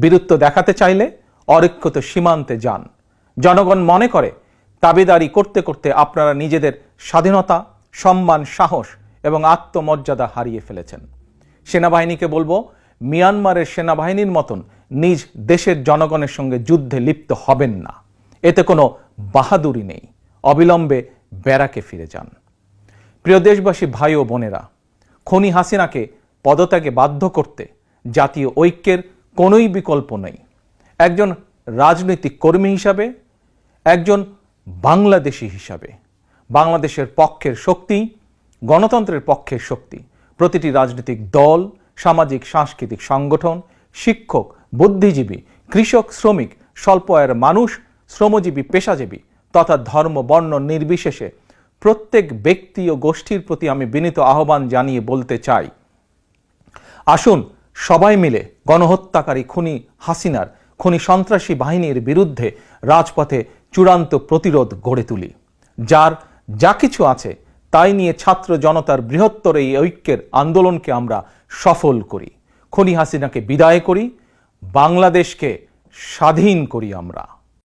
বীরত্ব দেখাতে চাইলে অরক্ষিত সীমান্তে যান। জনগণ মনে করে দাবিদারি করতে করতে আপনারা নিজেদের স্বাধীনতা, সম্মান, সাহস এবং আত্মমর্যাদা হারিয়ে ফেলেছেন। সেনাবাহিনীকে বলব, মিয়ানমারের সেনাবাহিনীর মতন নিজ দেশের জনগণের সঙ্গে যুদ্ধে লিপ্ত হবেন না। এতে কোনো বাহাদুরি নেই। অবিলম্বে ব্যারাকে ফিরে যান। প্রিয় দেশবাসী, ভাই ও বোনেরা, খনি হাসিনাকে পদত্যাগে বাধ্য করতে জাতীয় ঐক্যের কোনোই বিকল্প নেই। একজন রাজনৈতিক কর্মী হিসাবে, একজন বাংলাদেশি হিসাবে। বাংলাদেশের পক্ষের শক্তি, গণতন্ত্রের পক্ষের শক্তি। প্রতিটি রাজনৈতিক দল, সামাজিক, সাংস্কৃতিক সংগঠন, শিক্ষক, বুদ্ধিজীবী, কৃষক, শ্রমিক স্বল্প আয়ের মানুষ, শ্রমজীবী, পেশাজীবী তথা ধর্ম, বর্ণ নির্বিশেষে প্রত্যেক ব্যক্তি ও গোষ্ঠীর প্রতি আমি বিনীত আহ্বান জানিয়ে বলতে চাই। আসুন সবাই মিলে গণহত্যাকারী খুনি হাসিনার, খুনি সন্ত্রাসী বাহিনীর বিরুদ্ধে রাজপথে চূড়ান্ত প্রতিরোধ গড়ে তুলি। যার যা কিছু আছে, তাই নিয়ে ছাত্র জনতার বৃহত্তর এই ঐক্যের আন্দোলনকে আমরা সফল করি। খনি হাসিনাকে বিদায় করি। বাংলাদেশকে স্বাধীন করি আমরা।